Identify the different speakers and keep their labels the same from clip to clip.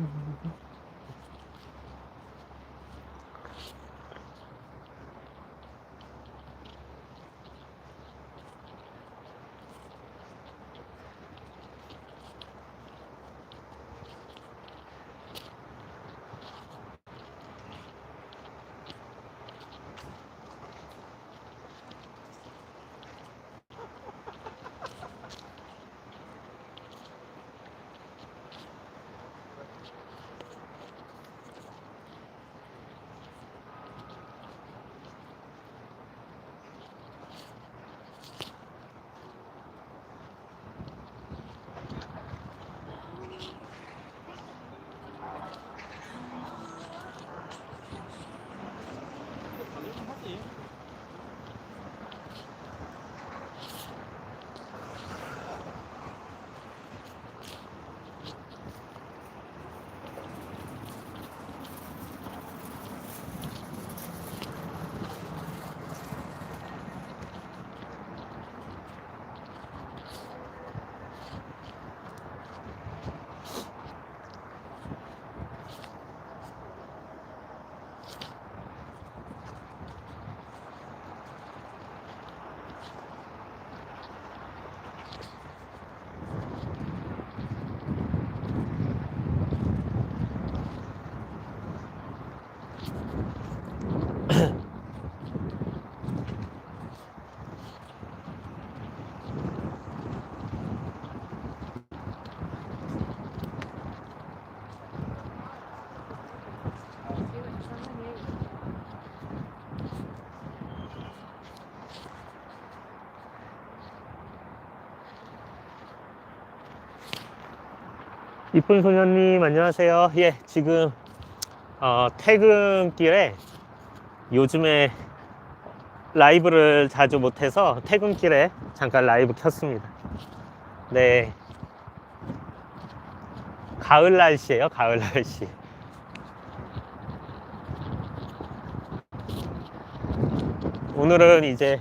Speaker 1: Mm-hmm. 이쁜 소녀님 안녕하세요. 예, 지금 어, 퇴근길에 요즘에 라이브를 자주 못해서 퇴근길에 잠깐 라이브 켰습니다. 네, 가을 날씨예요. 가을 날씨. 오늘은 이제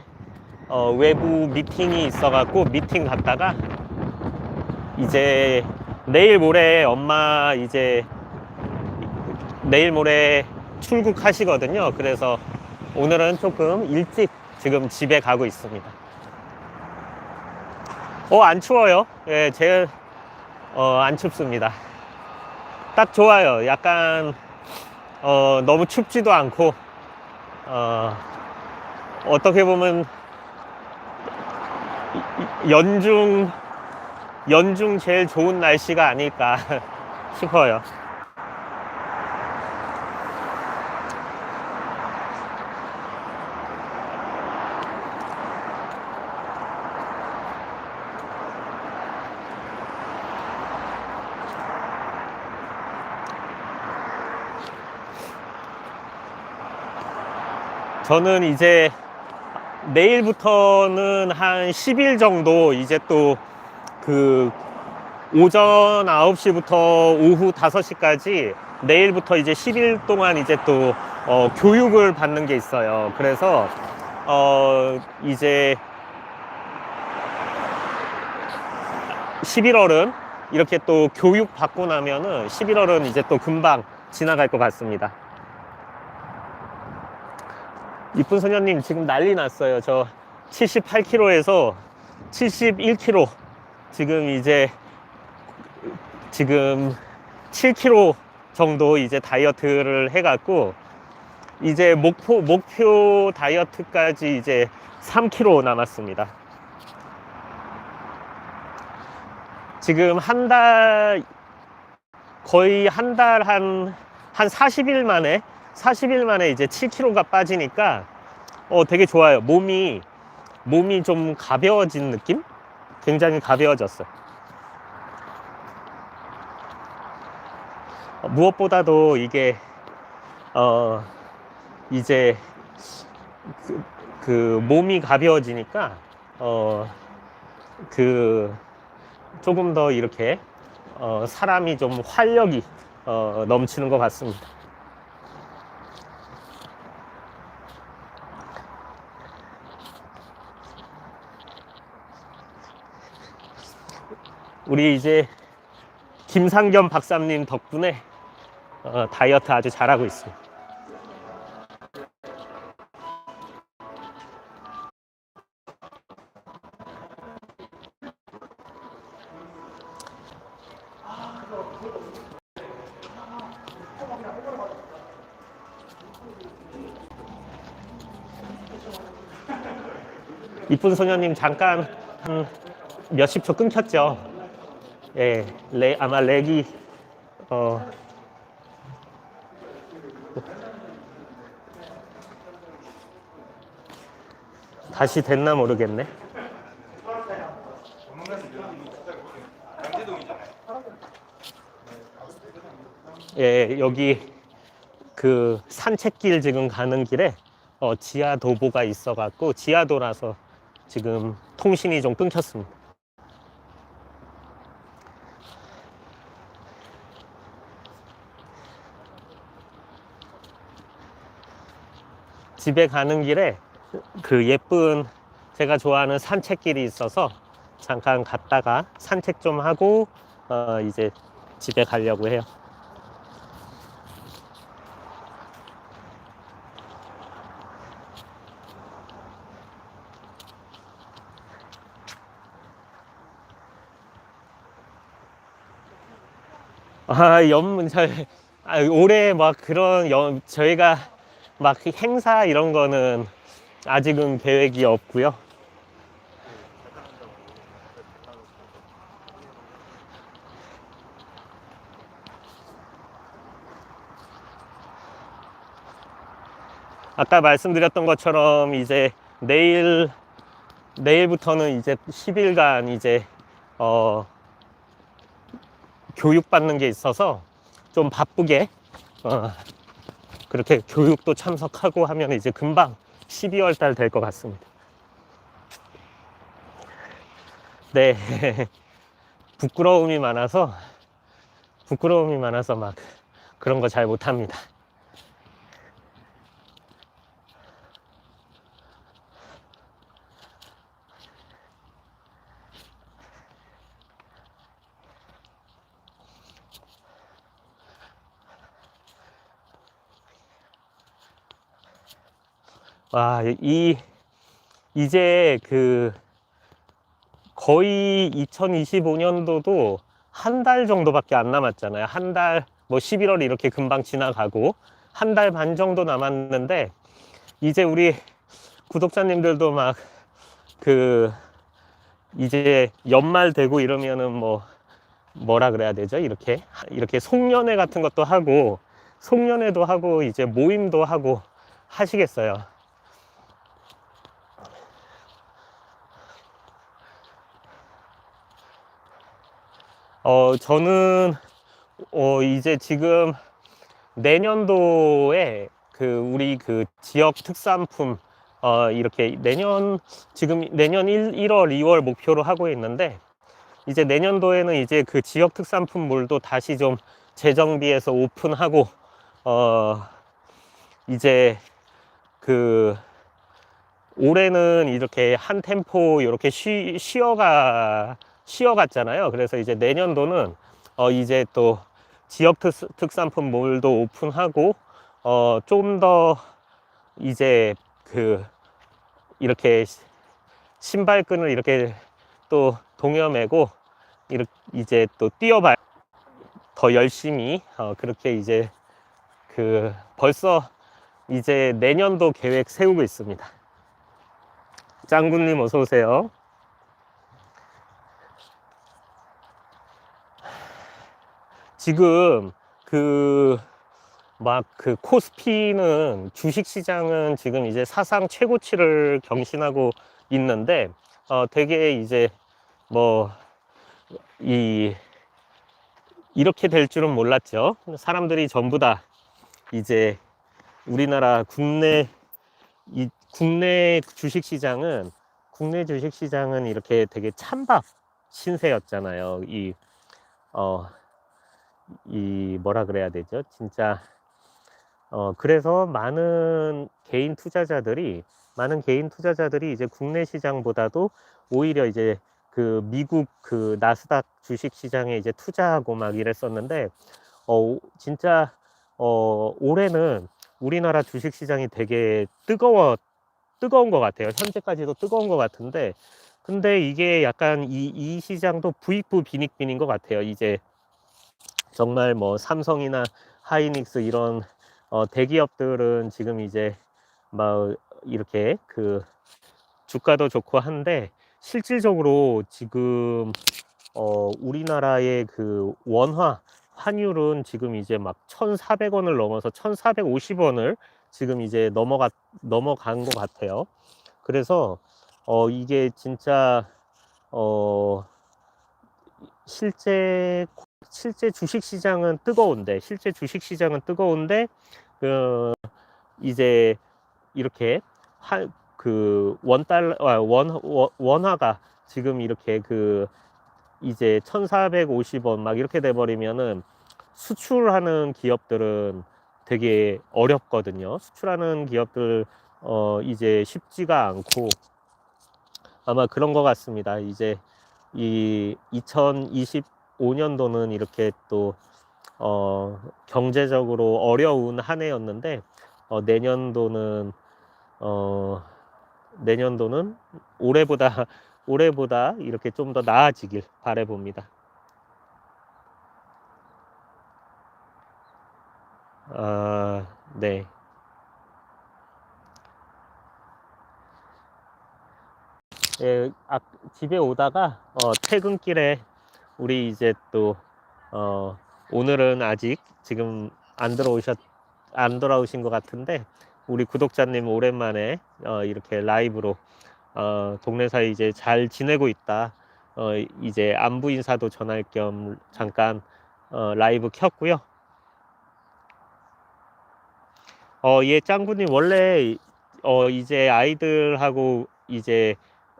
Speaker 1: 어, 외부 미팅이 있어갖고 미팅 갔다가 이제 내일 모레 엄마 이제 내일 모레 출국하시거든요. 그래서 오늘은 조금 일찍 지금 집에 가고 있습니다. 어, 안 추워요. 예, 제, 어, 안 춥습니다. 딱 좋아요. 약간, 어, 너무 춥지도 않고, 어, 어떻게 보면, 연중, 연중 제일 좋은 날씨가 아닐까 싶어요. 저는 이제 내일부터는 한 10일 정도 이제 또 그 오전 9시부터 오후 5시까지 내일부터 이제 10일 동안 이제 또 어, 교육을 받는 게 있어요. 그래서 어, 이제 11월은 이렇게 또 교육 받고 나면은 11월은 이제 또 금방 지나갈 것 같습니다. 이쁜 소녀님 지금 난리 났어요. 저 78kg에서 71kg 지금 이제 지금 7kg 정도 이제 다이어트를 해갖고 이제 목표 목표 다이어트까지 이제 3kg 남았습니다. 지금 한 달 거의 한 달 한 한 40일 만에 40일 만에 이제 7kg가 빠지니까 어 되게 좋아요. 몸이 몸이 좀 가벼워진 느낌? 굉장히 가벼워졌어요. 어, 무엇보다도 이게 어 이제 그, 그 몸이 가벼워지니까 어 그 조금 더 이렇게 어 사람이 좀 활력이 어 넘치는 것 같습니다. 우리 이제 김상겸 박사님 덕분에 어, 다이어트 아주 잘하고 있습니다. 이쁜 소녀님 잠깐 한 몇십 초 끊겼죠. 예, 레, 아마 렉이 어, 다시 됐나 모르겠네. 예, 여기 그 산책길 지금 가는 길에 어, 지하 도보가 있어갖고 지하도라서 지금 통신이 좀 끊겼습니다. 집에 가는 길에 그 예쁜 제가 좋아하는 산책길이 있어서 잠깐 갔다가 산책 좀 하고 어, 이제 집에 가려고 해요. 아, 연, 저, 아, 올해 막 그런 연, 저희가 막 행사 이런 거는 아직은 계획이 없고요. 아까 말씀드렸던 것처럼 이제 내일 내일부터는 이제 10일간 이제 어 교육받는 게 있어서 좀 바쁘게 어 그렇게 교육도 참석하고 하면 이제 금방 12월 달 될 것 같습니다. 네. 부끄러움이 많아서 부끄러움이 많아서 막 그런 거 잘 못합니다. 와, 이, 이제 그, 거의 2025년도도 한 달 정도밖에 안 남았잖아요. 한 달, 뭐 11월 이렇게 금방 지나가고, 한 달 반 정도 남았는데, 이제 우리 구독자님들도 막, 그, 이제 연말 되고 이러면은 뭐, 뭐라 그래야 되죠? 이렇게, 이렇게 송년회 같은 것도 하고, 송년회도 하고, 이제 모임도 하고 하시겠어요. 어, 저는, 어, 이제 지금 내년도에 그 우리 그 지역 특산품, 어, 이렇게 내년, 지금 내년 1, 1월, 2월 목표로 하고 있는데, 이제 내년도에는 이제 그 지역 특산품물도 다시 좀 재정비해서 오픈하고, 어, 이제 그 올해는 이렇게 한 템포 이렇게 쉬, 쉬어가 쉬어갔잖아요. 그래서 이제 내년도는 어 이제 또 지역 특, 특산품 몰도 오픈하고 어 좀 더 이제 그 이렇게 신발끈을 이렇게 또 동여매고 이렇게 이제 또 뛰어봐 더 열심히 어 그렇게 이제 그 벌써 이제 내년도 계획 세우고 있습니다. 짱구님 어서 오세요. 지금 그 막 그 코스피는 주식 시장은 지금 이제 사상 최고치를 경신하고 있는데 어 되게 이제 뭐 이 이렇게 될 줄은 몰랐죠. 사람들이 전부 다 이제 우리나라 국내 이 국내 주식 시장은 국내 주식 시장은 이렇게 되게 찬밥 신세였잖아요. 이 어, 이 뭐라 그래야 되죠? 진짜 어 그래서 많은 개인 투자자들이 많은 개인 투자자들이 이제 국내 시장보다도 오히려 이제 그 미국 그 나스닥 주식 시장에 이제 투자하고 막 이랬었는데 어 진짜 어, 올해는 우리나라 주식 시장이 되게 뜨거워 뜨거운 것 같아요. 현재까지도 뜨거운 것 같은데 근데 이게 약간 이, 이 시장도 부익부 빈익빈인 것 같아요. 이제 정말 뭐 삼성이나 하이닉스 이런 어, 대기업들은 지금 이제 막 이렇게 그 주가도 좋고 한데 실질적으로 지금 어, 우리나라의 그 원화 환율은 지금 이제 막 1,400원을 넘어서 1,450원을 지금 이제 넘어가 넘어간 것 같아요. 그래서 어, 이게 진짜 어, 실제 실제 주식 시장은 뜨거운데 실제 주식 시장은 뜨거운데 그 이제 이렇게 그 원 달러 아, 원, 원 원화가 지금 이렇게 그 이제 1450원 막 이렇게 돼 버리면은 수출하는 기업들은 되게 어렵거든요. 수출하는 기업들 어 이제 쉽지가 않고 아마 그런 것 같습니다. 이제 이 2025년도는 이렇게 또 어, 경제적으로 어려운 한 해였는데 어, 내년도는 어, 내년도는 올해보다 올해보다 이렇게 좀 더 나아지길 바래봅니다. 아, 네. 예, 아, 집에 오다가 어, 퇴근길에 우리 이제 또 어, 오늘은 아직 지금 안 들어오셨 안 돌아오신 것 같은데 우리 구독자님 오랜만에 어, 이렇게 라이브로 어, 동네 사이 이제 잘 지내고 있다. 어, 이제 안부 인사도 전할 겸 잠깐 어, 라이브 켰고요. 어, 예, 짱구님 원래 어, 이제 아이들하고 이제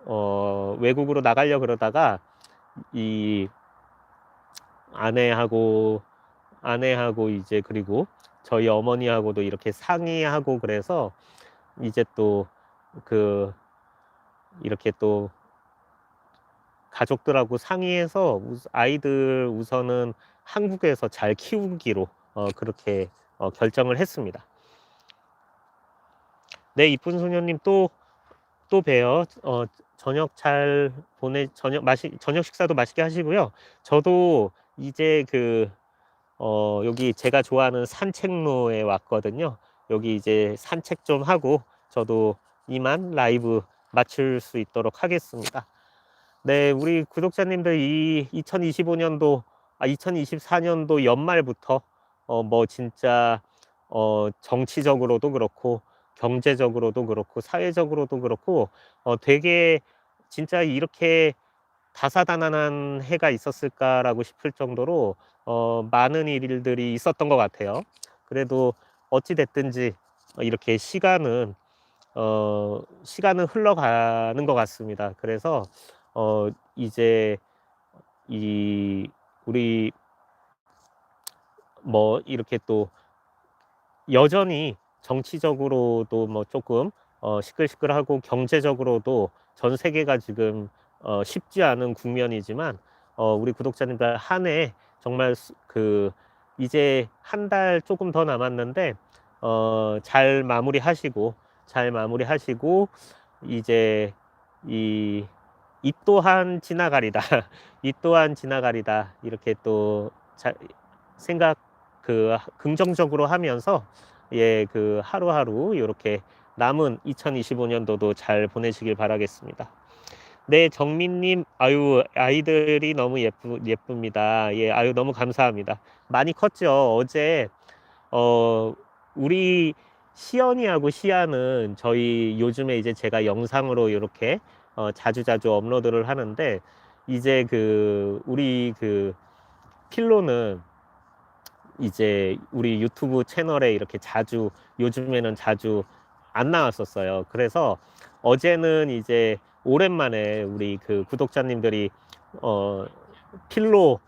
Speaker 1: 어, 외국으로 나가려 그러다가 이 아내하고 아내하고 이제 그리고 저희 어머니하고도 이렇게 상의하고 그래서 이제 또 그 이렇게 또 가족들하고 상의해서 아이들 우선은 한국에서 잘 키우기로 어, 그렇게 어, 결정을 했습니다. 네, 이쁜 소녀님 또 또 봬요. 어, 저녁 잘 보내 저녁 마시 저녁 식사도 맛있게 하시고요. 저도 이제 그 어, 여기 제가 좋아하는 산책로에 왔거든요. 여기 이제 산책 좀 하고 저도 이만 라이브 마칠 수 있도록 하겠습니다. 네, 우리 구독자님들 이 2025년도 아 2024년도 연말부터 어, 뭐 진짜 어, 정치적으로도 그렇고 경제적으로도 그렇고 사회적으로도 그렇고 어, 되게 진짜 이렇게 다사다난한 해가 있었을까라고 싶을 정도로 어, 많은 일들이 있었던 것 같아요. 그래도 어찌 됐든지 이렇게 시간은 어, 시간은 흘러가는 것 같습니다. 그래서 어, 이제 이 우리 뭐 이렇게 또 여전히 정치적으로도 뭐 조금 어, 시끌시끌하고 경제적으로도 전 세계가 지금 어, 쉽지 않은 국면이지만 어, 우리 구독자님들 한 해 정말 그 이제 한 달 조금 더 남았는데 어, 잘 마무리하시고 잘 마무리하시고 이제 이, 이 또한 지나가리다 이 또한 지나가리다 이렇게 또 자, 생각 그 긍정적으로 하면서 예, 그 하루하루 이렇게 남은 2025년도도 잘 보내시길 바라겠습니다. 네, 정민님, 아유, 아이들이 너무 예쁘, 예쁩니다. 예, 아유, 너무 감사합니다. 많이 컸죠. 어제, 어, 우리 시연이하고 시아는 저희 요즘에 이제 제가 영상으로 이렇게 어, 자주자주 업로드를 하는데, 이제 그, 우리 그, 필로는 이제 우리 유튜브 채널에 이렇게 자주 요즘에는 자주 안 나왔었어요. 그래서 어제는 이제 오랜만에 우리 그 구독자님들이 어 필로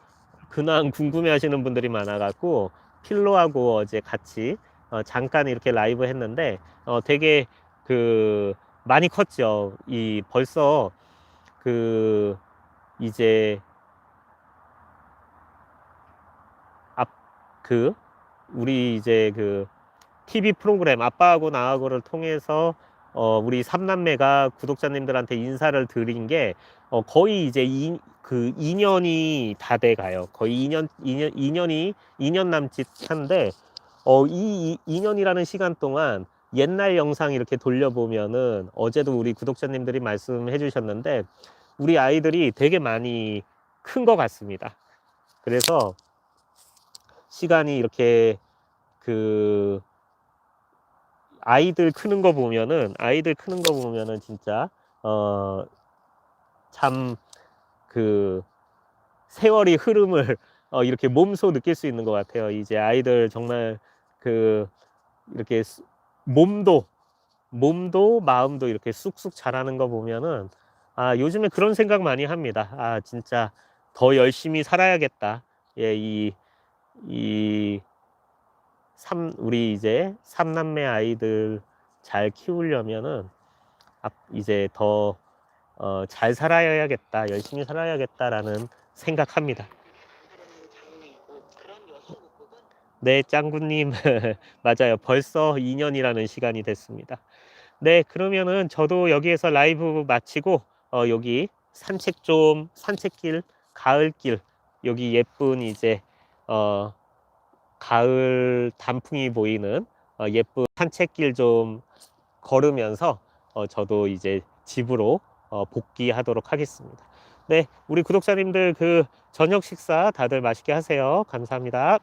Speaker 1: 근황 궁금해 하시는 분들이 많아 갖고 필로하고 어제 같이 어 잠깐 이렇게 라이브 했는데 어 되게 그 많이 컸죠. 이 벌써 그 이제 그 우리 이제 그 TV 프로그램 아빠하고 나하고를 통해서 어, 우리 삼남매가 구독자님들한테 인사를 드린 게 어, 거의 이제 이, 그 2년이 다 돼 가요. 거의 2년, 2년, 2년이 2년 남짓 한데 어, 이, 이 2년이라는 시간 동안 옛날 영상 이렇게 돌려보면은 어제도 우리 구독자님들이 말씀해 주셨는데 우리 아이들이 되게 많이 큰 것 같습니다. 그래서 시간이 이렇게 그 아이들 크는 거 보면은 아이들 크는 거 보면은 진짜 어 참 그 세월이 흐름을 어 이렇게 몸소 느낄 수 있는 것 같아요. 이제 아이들 정말 그 이렇게 수- 몸도 몸도 마음도 이렇게 쑥쑥 자라는 거 보면은 아 요즘에 그런 생각 많이 합니다. 아 진짜 더 열심히 살아야겠다. 예, 이, 이, 삼, 우리 이제 삼남매 아이들 잘 키우려면은, 앞, 이제 더, 어, 잘 살아야겠다, 열심히 살아야겠다라는 생각합니다. 네, 짱구님. 맞아요. 벌써 2년이라는 시간이 됐습니다. 네, 그러면은 저도 여기에서 라이브 마치고, 어, 여기 산책 좀, 산책길, 가을길, 여기 예쁜 이제, 어, 가을 단풍이 보이는 어, 예쁜 산책길 좀 걸으면서 어, 저도 이제 집으로 어, 복귀하도록 하겠습니다. 네, 우리 구독자님들 그 저녁 식사 다들 맛있게 하세요. 감사합니다.